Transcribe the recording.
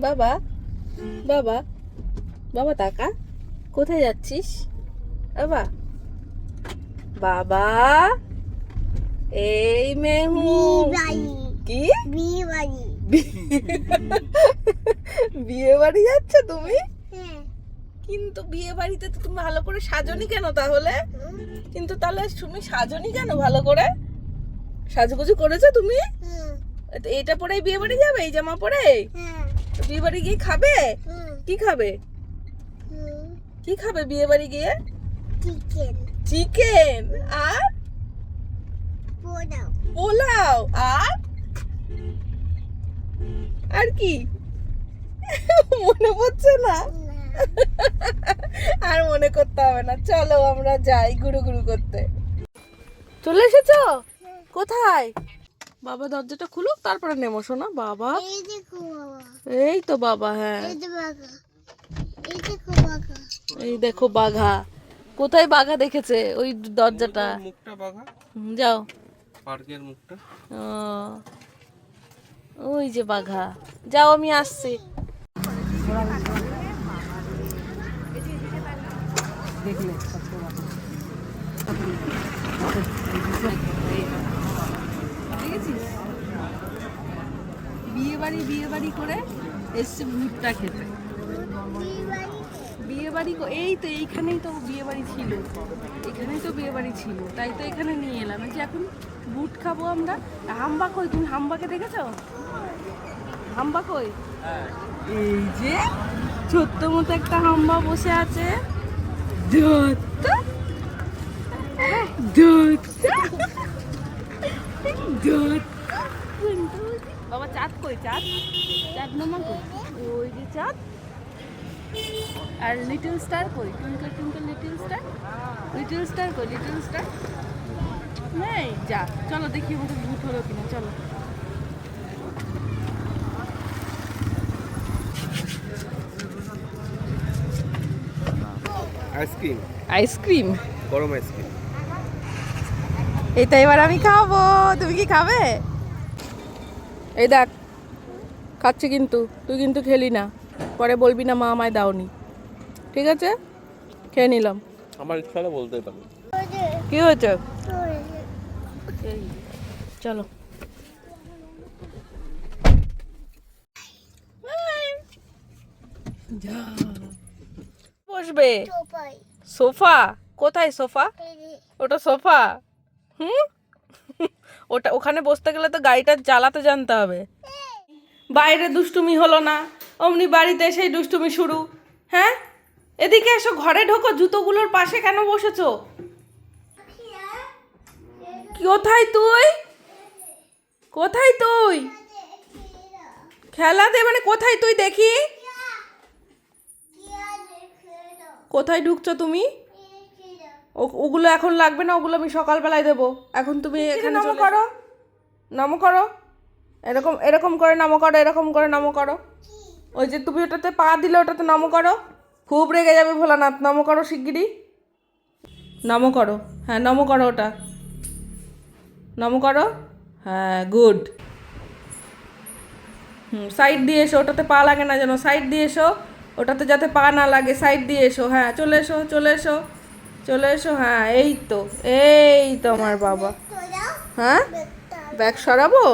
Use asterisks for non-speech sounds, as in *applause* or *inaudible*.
বাবা বাবা বাবা তাকা কোথায় যাচ্ছিস? বাবা বাবা এই মেহু। কি? বিয়ে বাড়ি *laughs* যাচ্ছ তুমি? কিন্তু বিয়ে বাড়িতে তো তুমি ভালো করে সাজনি কেন তাহলে? কিন্তু তাহলে তুমি সাজনি কেন ভালো করে? সাজুগুজু করেছ তুমি? তো এইটা পরেই বিয়ে বাড়ি যাবে এই জামা পরে? তো বিয়ে বাড়ি গিয়ে খাবে? কি খাবে? কি খাবে বিয়ে বাড়ি গিয়ে? চিকেন। চিকেন। আর? পোলাও। পোলাও। আর? আর কি? মনে পড়ছে না? আর মনে করতে হবে না। চলো আমরা যাই গুরু গুরু করতে। চলে এসেছ? কোথায়? বাবা দরজাটা খুলুক তারপরে নেমো শোনা। বাবা। এই তো বাবা হ্যাঁ। এই যে বাঘা। এই দেখো বাঘা। এই দেখো বাঘা। কোথায় বাঘা দেখেছে ওই দরজাটা? মুখটা বাঘা। যাও। পার্কের মুখটা। ও, ওই যে বাঘা। যাও আমি আসছি। বিয়ে বাড়ি, বিয়ে বাড়ি করে এসছে ভুট্টা খেতে। বিয়ে বাড়ি এই তো এইখানেই তো বিয়ে বাড়ি ছিল। এখানেই তো বিয়ে বাড়ি ছিল। তাই তো এখানে নিয়ে এলাম। যে এখন বুট খাব আমরা। হাম্বা কই? তুমি হাম্বাকে দেখেছ? হাম্বা কই? এই যে ছোট্ট মতো একটা হাম্বা বসে আছে। ধত্ত ধত্ত বাবা চাঁদ কই চাঁদ? চাঁদ মামা কই? ওই যে চাঁদ। আর লিটল স্টার কই? Twinkle twinkle little star little star কই লিটল স্টার নেই যা চলো দেখি আমাদের ভূত হলো কিনা চলো। আইসক্রিম আইসক্রিম গরম আইসক্রিম এটা এবার আমি খাব তুমি কি খাবে? এই দেখ খাচ্ছি কিন্তু তুই কিন্তু খেলি না। পরে বলবি না মা আমায় দাওনি। ঠিক আছে? খেয়ে নিলাম। আমার ইচ্ছা হলে বলতে পারি। কি হয়েছে? চলো। বসবে। সোফা? কোথায় সোফা? ওটা সোফা? হুম? ওটা, ওখানে বসতে গেলে তো গাড়িটা চালাতে জানতে হবে। বাইরে দুষ্টুমি হলো না, অমনি বাড়িতে এসেই দুষ্টুমি শুরু। হ্যাঁ? এদিকে এসো, ঘরে ঢোকো, জুতোগুলোর পাশে কেন বসেছো? কোথায় তুই? কোথায় তুই? খেলা দে মানে কোথায় তুই দেখি? কোথায় ঢুকছো তুমি? ওগুলো এখন লাগবে না ওগুলো আমি সকালবেলায় দেবো। এখন তুমি এখানে নামো করো। নামো করো। এরকম এরকম করে নামো করো এরকম করে নামো করো। ওই যে তুমি ওটাতে পা দিলে ওটাতে নামো করো। খুব রেগে যাবে ভোলানাথ নামো করো শিগগিরই। নামো করো। হ্যাঁ নামো করো ওটা। নামো করো। হ্যাঁ গুড। হুম সাইড দিয়ে এসো ওটাতে পা লাগে না যেন। সাইড দিয়ে এসো ওটাতে যাতে পা না লাগে সাইড দিয়ে এসো। হ্যাঁ চলে এসো চলে এসো। চলে এসো হ্যাঁ এই তো এই তো আমার বাবা। হ্যাঁ? ব্যাগ সরাবো?